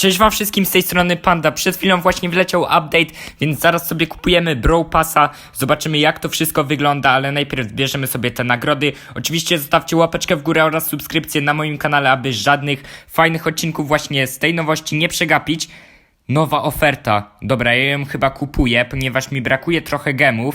Cześć wam wszystkim z tej strony Panda. Przed chwilą właśnie wleciał update, więc zaraz sobie kupujemy Brawl Passa. Zobaczymy jak to wszystko wygląda, ale najpierw bierzemy sobie te nagrody. Oczywiście zostawcie łapeczkę w górę oraz subskrypcję na moim kanale, aby żadnych fajnych odcinków właśnie z tej nowości nie przegapić. Nowa oferta. Dobra, ja ją chyba kupuję, ponieważ mi brakuje trochę gemów.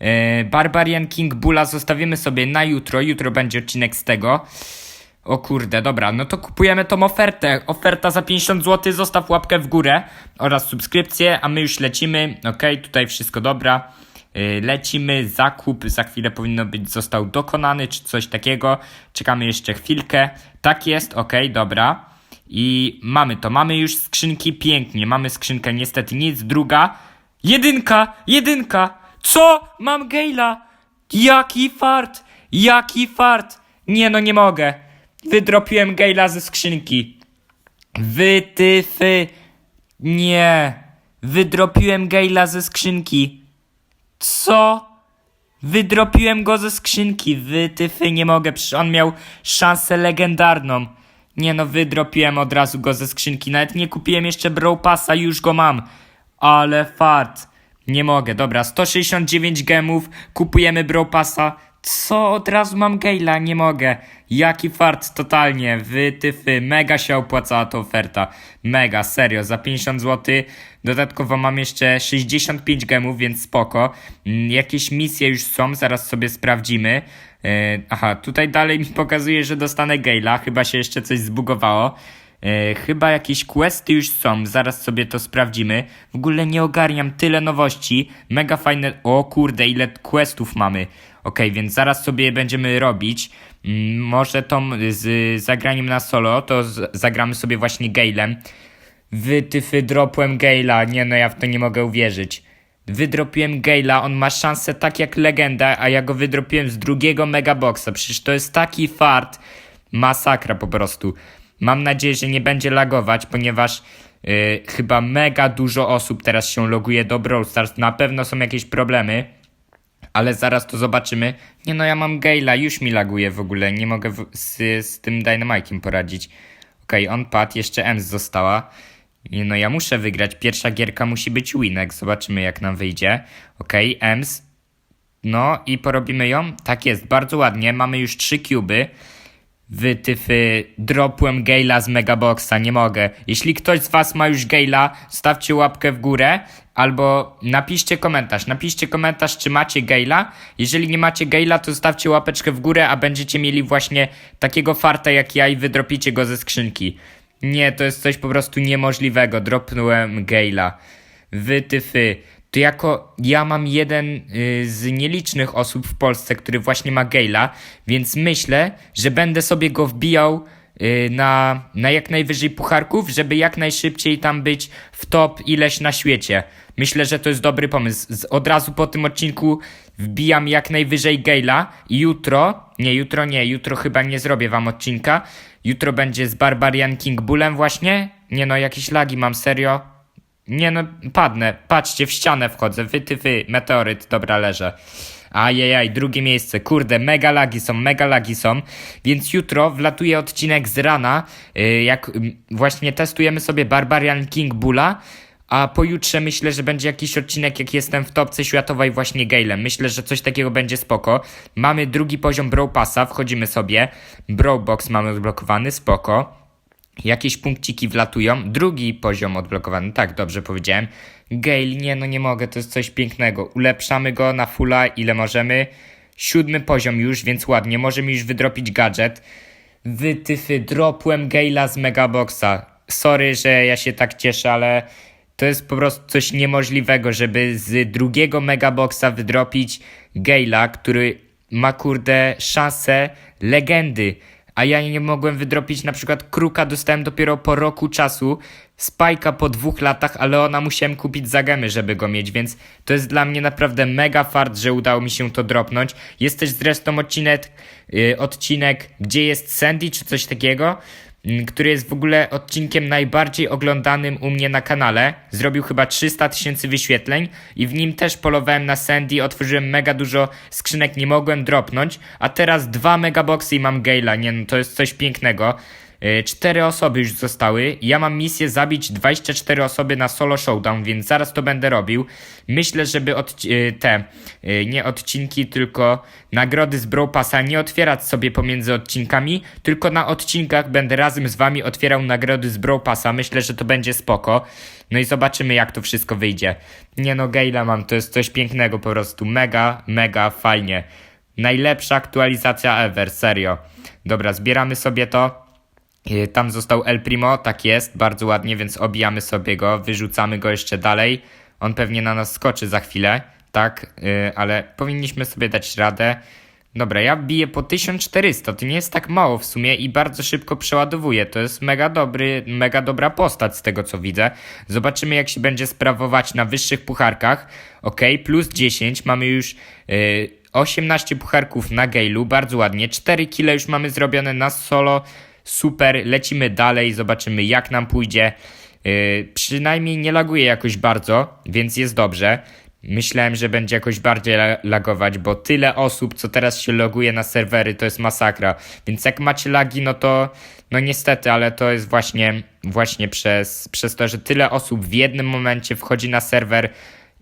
Yy, Barbarian King Bulla zostawimy sobie na jutro. Jutro będzie odcinek z tego. O kurde, dobra, no to kupujemy tą ofertę. Oferta za 50 zł, zostaw łapkę w górę oraz subskrypcję, a my już lecimy. Okej, tutaj wszystko dobra. Yy, lecimy, zakup za chwilę powinno być został dokonany, czy coś takiego. Czekamy jeszcze chwilkę. Tak jest, okej, dobra. I mamy to, mamy już skrzynki pięknie. Mamy skrzynkę, niestety nic. Druga. Jedynka, jedynka. Co? Mam Gejla. Jaki fart, jaki fart. Nie no, nie mogę. Wydropiłem Gejla ze skrzynki. Wytyfy. Nie. Wydropiłem Gejla ze skrzynki. Co? Wydropiłem go ze skrzynki. Wytyfy, nie mogę. On miał szansę legendarną. Nie no, wydropiłem od razu go ze skrzynki. Nawet nie kupiłem jeszcze Brawl Passa, już go mam. Ale fart. Nie mogę, dobra, 169 gemów, kupujemy Brawl Passa. Co, od razu mam Gale'a, nie mogę. Jaki fart, totalnie, wytyfy, mega się opłacała ta oferta. Mega, serio, za 50 zł. Dodatkowo mam jeszcze 65 gemów, więc spoko. Mm, Jakieś misje już są, zaraz sobie sprawdzimy. E, aha, tutaj dalej mi pokazuje, że dostanę Gale'a, chyba się jeszcze coś zbugowało. E, chyba jakieś questy już są, zaraz sobie to sprawdzimy. W ogóle nie ogarniam tyle nowości. Mega fajne. O kurde, ile questów mamy. Okej, więc zaraz sobie będziemy robić. Mm, może tą z zagraniem na solo, to z, zagramy sobie właśnie Galem. Wytyfy, dropłem Gala. Nie no, ja w to nie mogę uwierzyć. Wydropiłem Gala, on ma szansę tak jak legenda, a ja go wydropiłem z drugiego megaboxa. Przecież to jest taki fart. Masakra po prostu. Mam nadzieję, że nie będzie lagować, ponieważ yy, chyba mega dużo osób teraz się loguje do Brawl Stars. Na pewno są jakieś problemy, ale zaraz to zobaczymy. Nie no, ja mam Gala, już mi laguje w ogóle. Nie mogę z, z tym Dynamite'iem poradzić. Okej, on padł, jeszcze Ems została. Nie no, ja muszę wygrać. Pierwsza gierka musi być winek. Zobaczymy, jak nam wyjdzie. Okej, Ems. No i porobimy ją? Tak jest, bardzo ładnie. Mamy już trzy kuby. Wytyfy, dropłem Gale'a z Megaboxa, nie mogę. Jeśli ktoś z was ma już Gale'a, stawcie łapkę w górę, albo napiszcie komentarz. Napiszcie komentarz, czy macie Gale'a. Jeżeli nie macie Gale'a, to stawcie łapeczkę w górę, a będziecie mieli właśnie takiego farta jak ja i wydropicie go ze skrzynki. Nie, to jest coś po prostu niemożliwego. Dropnąłem Gale'a. Wytyfy. To jako ja mam jeden y, z nielicznych osób w Polsce, który właśnie ma Gale'a, więc myślę, że będę sobie go wbijał na, na jak najwyżej pucharków, żeby jak najszybciej tam być w top ileś na świecie. Myślę, że to jest dobry pomysł. Od razu po tym odcinku wbijam jak najwyżej Gale'a i jutro, nie jutro nie, jutro chyba nie zrobię wam odcinka. Jutro będzie z Barbarian King Bullem właśnie. Nie no, jakieś lagi mam, serio. Nie no, padnę. Patrzcie, w ścianę wchodzę. Wy, ty, wy. Meteoryt. Dobra, leżę. Ajajaj, drugie miejsce. Kurde, mega lagi są, mega lagi są. Więc jutro wlatuje odcinek z rana, yy, jak yy, właśnie testujemy sobie Barbarian King Bulla. A pojutrze myślę, że będzie jakiś odcinek, jak jestem w topce światowej właśnie Galem. Myślę, że coś takiego będzie spoko. Mamy drugi poziom Brawl Passa, wchodzimy sobie. Brawl Box mamy odblokowany, spoko. Jakieś punkciki wlatują. Drugi poziom odblokowany, tak dobrze powiedziałem. Gale, nie no nie mogę, to jest coś pięknego. Ulepszamy go na fulla ile możemy. Siódmy poziom już, więc ładnie. Możemy już wydropić gadżet. Wytyfy, dropłem Gale'a z Megaboxa. Sorry, że ja się tak cieszę, ale to jest po prostu coś niemożliwego, żeby z drugiego Megaboxa wydropić Gale'a, który ma kurde szansę legendy. A ja nie mogłem wydropić na przykład Kruka, dostałem dopiero po roku czasu, Spajka po dwóch latach, ale ona musiałem kupić za gemy, żeby go mieć, więc to jest dla mnie naprawdę mega fart, że udało mi się to dropnąć. Jest też zresztą odcinek, yy, odcinek gdzie jest Sandy, czy coś takiego, który jest w ogóle odcinkiem najbardziej oglądanym u mnie na kanale. Zrobił chyba 300 tysięcy wyświetleń i w nim też polowałem na Sandy, otworzyłem mega dużo skrzynek, nie mogłem dropnąć, a teraz dwa megaboxy i mam Gale'a, nie no to jest coś pięknego. E, Cztery osoby już zostały. Ja mam misję zabić 24 osoby na solo showdown, więc zaraz to będę robił. Myślę, żeby e, te, e, nie odcinki, tylko nagrody z Brawl Passa nie otwierać sobie pomiędzy odcinkami, tylko na odcinkach będę razem z wami otwierał nagrody z Brawl Passa. Myślę, że to będzie spoko. No i zobaczymy, jak to wszystko wyjdzie. Nie no, Gale'a mam, to jest coś pięknego po prostu. Mega, mega fajnie. Najlepsza aktualizacja ever, serio. Dobra, zbieramy sobie to. Yy, Tam został El Primo, tak jest, bardzo ładnie, więc obijamy sobie go, wyrzucamy go jeszcze dalej. On pewnie na nas skoczy za chwilę, tak, yy, ale powinniśmy sobie dać radę. Dobra, ja biję po 1400, to nie jest tak mało w sumie i bardzo szybko przeładowuję. To jest mega dobry, mega dobra postać z tego co widzę. Zobaczymy jak się będzie sprawować na wyższych pucharkach. Ok, plus 10, mamy już yy, 18 pucharków na Gale'u, bardzo ładnie. 4 kile już mamy zrobione na solo. Super, lecimy dalej, zobaczymy jak nam pójdzie. Yy, przynajmniej nie laguje jakoś bardzo, więc jest dobrze. Myślałem, że będzie jakoś bardziej la- lagować, bo tyle osób, co teraz się loguje na serwery, to jest masakra. Więc jak macie lagi, no to no niestety, ale to jest właśnie właśnie przez, przez to, że tyle osób w jednym momencie wchodzi na serwer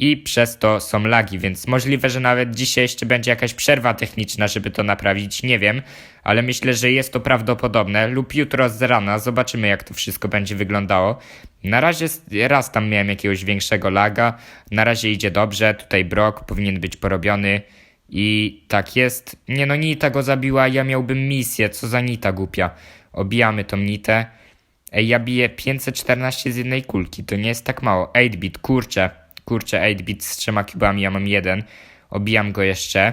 i przez to są lagi, więc możliwe, że nawet dzisiaj jeszcze będzie jakaś przerwa techniczna, żeby to naprawić, nie wiem, ale myślę, że jest to prawdopodobne lub jutro z rana zobaczymy, jak to wszystko będzie wyglądało. Na razie raz tam miałem jakiegoś większego laga, na razie idzie dobrze, tutaj Brock powinien być porobiony i tak jest. Nie no, Nita go zabiła, ja miałbym misję, co za Nita głupia. Obijamy tą Nitę. Ej, ja biję 514 z jednej kulki, to nie jest tak mało. 8-bit, kurczę, kurczę, 8-bit z trzema kubami, ja mam jeden. Obijam go jeszcze.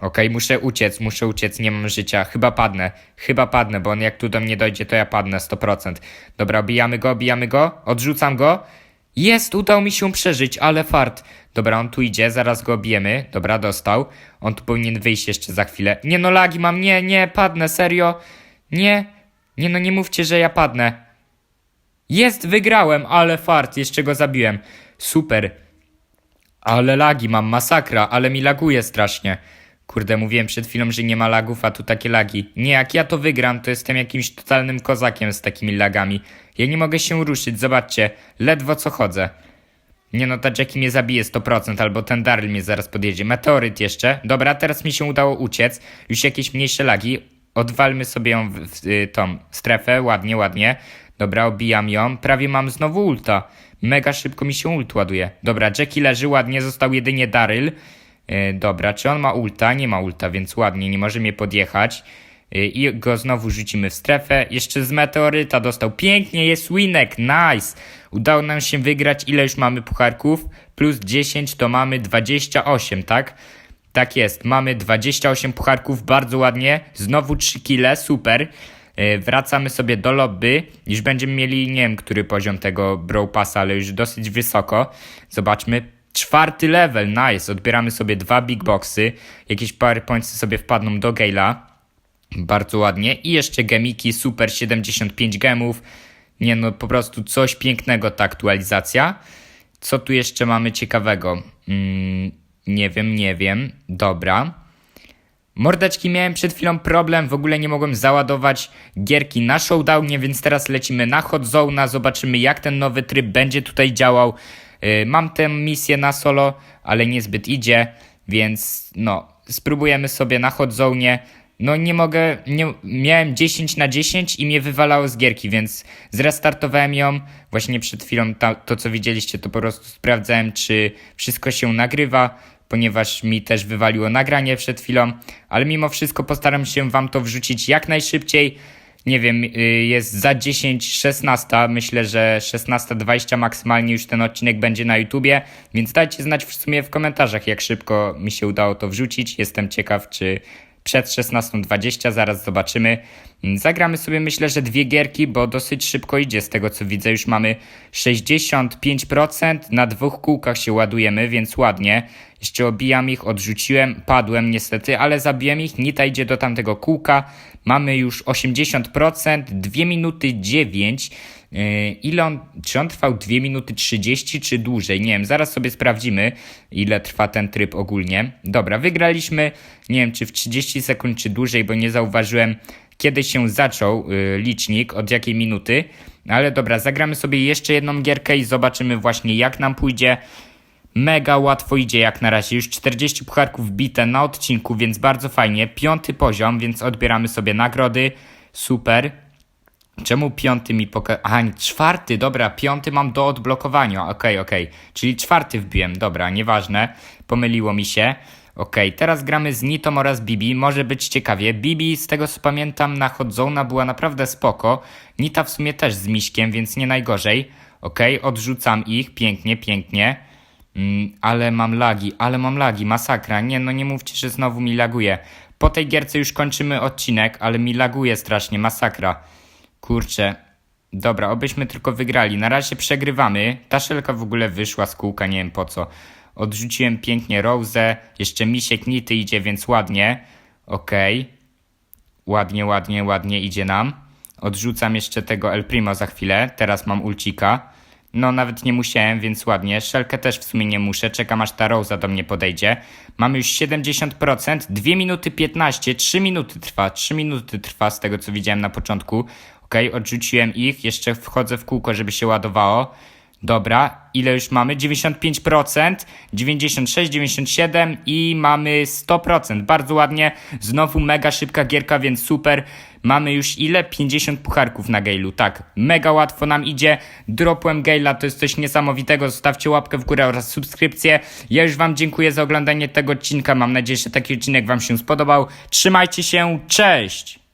Okej, muszę uciec, muszę uciec, nie mam życia. Chyba padnę, chyba padnę, bo on jak tu do mnie dojdzie, to ja padnę 100%. Dobra, obijamy go, obijamy go, odrzucam go. Jest, udało mi się przeżyć, ale fart. Dobra, on tu idzie, zaraz go obijemy. Dobra, dostał. On tu powinien wyjść jeszcze za chwilę. Nie no, lagi mam, nie, nie, padnę, serio. Nie, nie no, nie mówcie, że ja padnę. Jest, wygrałem, ale fart, jeszcze go zabiłem. Super. Ale lagi mam, masakra, ale mi laguje strasznie. Kurde, mówiłem przed chwilą, że nie ma lagów, a tu takie lagi. Nie, jak ja to wygram, to jestem jakimś totalnym kozakiem z takimi lagami. Ja nie mogę się ruszyć, zobaczcie, ledwo co chodzę. Nie no, ta Jackie mnie zabije 100%, albo ten Daryl mnie zaraz podjedzie. Meteoryt jeszcze. Dobra, teraz mi się udało uciec. Już jakieś mniejsze lagi. Odwalmy sobie ją w, w y, tą strefę, ładnie, ładnie. Dobra, obijam ją. Prawie mam znowu ulta. Mega szybko mi się ult ładuje. Dobra, Jackie leży ładnie, został jedynie Daryl. Yy, dobra, czy on ma ulta? Nie ma ulta, więc ładnie, nie może mnie podjechać. Yy, I go znowu rzucimy w strefę. Jeszcze z meteoryta dostał. Pięknie, jest winek, nice. Udało nam się wygrać. Ile już mamy pucharków? Plus 10 to mamy 28, tak? Tak jest, mamy 28 pucharków, bardzo ładnie. Znowu 3 kile, super. Yy, wracamy sobie do lobby. Już będziemy mieli, nie wiem, który poziom tego Brawl Passa, ale już dosyć wysoko. Zobaczmy. Czwarty level, nice. Odbieramy sobie dwa big boxy. Jakieś powerpointsy sobie wpadną do Gale'a. Bardzo ładnie. I jeszcze gemiki, super 75 gemów. Nie no, po prostu coś pięknego ta aktualizacja. Co tu jeszcze mamy ciekawego? Mm, nie wiem, nie wiem. Dobra. Mordeczki, miałem przed chwilą problem, w ogóle nie mogłem załadować gierki na showdownie, więc teraz lecimy na hot zone, zobaczymy jak ten nowy tryb będzie tutaj działał. Yy, mam tę misję na solo, ale niezbyt idzie, więc no, spróbujemy sobie na hot zone. No nie mogę, nie, miałem 10 na 10 i mnie wywalało z gierki, więc zrestartowałem ją. Właśnie przed chwilą ta, to co widzieliście to po prostu sprawdzałem czy wszystko się nagrywa ponieważ mi też wywaliło nagranie przed chwilą, ale mimo wszystko postaram się wam to wrzucić jak najszybciej. Nie wiem, y, jest za 10, 16, myślę, że 16.20 maksymalnie już ten odcinek będzie na YouTubie, więc dajcie znać w sumie w komentarzach, jak szybko mi się udało to wrzucić. Jestem ciekaw, czy przed 16.20, zaraz zobaczymy. Zagramy sobie myślę, że dwie gierki, bo dosyć szybko idzie z tego co widzę. Już mamy 65%, na dwóch kółkach się ładujemy, więc ładnie. Jeszcze obijam ich, odrzuciłem, padłem niestety, ale zabiłem ich. Nita idzie do tamtego kółka. Mamy już 80%, 2 minuty 9. Yy, ile on, czy on trwał 2 minuty 30 czy dłużej? Nie wiem, zaraz sobie sprawdzimy, ile trwa ten tryb ogólnie. Dobra, wygraliśmy, nie wiem czy w 30 sekund czy dłużej, bo nie zauważyłem kiedy się zaczął y, licznik, od jakiej minuty. Ale dobra, zagramy sobie jeszcze jedną gierkę i zobaczymy właśnie jak nam pójdzie. Mega łatwo idzie jak na razie, już 40 pucharków bite na odcinku, więc bardzo fajnie. Piąty poziom, więc odbieramy sobie nagrody. Super. Czemu piąty mi poka... Aha, czwarty, dobra, piąty mam do odblokowania, okej, okej. Czyli czwarty wbiłem, dobra, nieważne, pomyliło mi się. Okej, teraz gramy z Nitą oraz Bibi, może być ciekawie. Bibi, z tego co pamiętam, na Hotzona była naprawdę spoko. Nita w sumie też z Miśkiem, więc nie najgorzej. Okej, odrzucam ich, pięknie, pięknie. Mm, ale mam lagi, ale mam lagi, masakra. Nie, no nie mówcie, że znowu mi laguje. Po tej gierce już kończymy odcinek, ale mi laguje strasznie, masakra. Kurczę. Dobra, obyśmy tylko wygrali. Na razie przegrywamy. Ta szelka w ogóle wyszła z kółka, nie wiem po co. Odrzuciłem pięknie Rose. Jeszcze misiek nity idzie, więc ładnie. Okej. Ładnie, ładnie, ładnie idzie nam. Odrzucam jeszcze tego El Primo za chwilę. Teraz mam ulcika. No, nawet nie musiałem, więc ładnie. Szelkę też w sumie nie muszę. Czekam aż ta Rosa do mnie podejdzie. Mamy już 70%. 2 minuty 15. 3 minuty trwa. 3 minuty trwa z tego, co widziałem na początku. Okej, odrzuciłem ich. Jeszcze wchodzę w kółko, żeby się ładowało. Dobra, ile już mamy? 95%, 96, 97 i mamy 100%. Bardzo ładnie. Znowu mega szybka gierka, więc super. Mamy już ile? 50 pucharków na Gailu. Tak, mega łatwo nam idzie. Dropłem Gaila, to jest coś niesamowitego. Zostawcie łapkę w górę oraz subskrypcję. Ja już Wam dziękuję za oglądanie tego odcinka. Mam nadzieję, że taki odcinek Wam się spodobał. Trzymajcie się, cześć!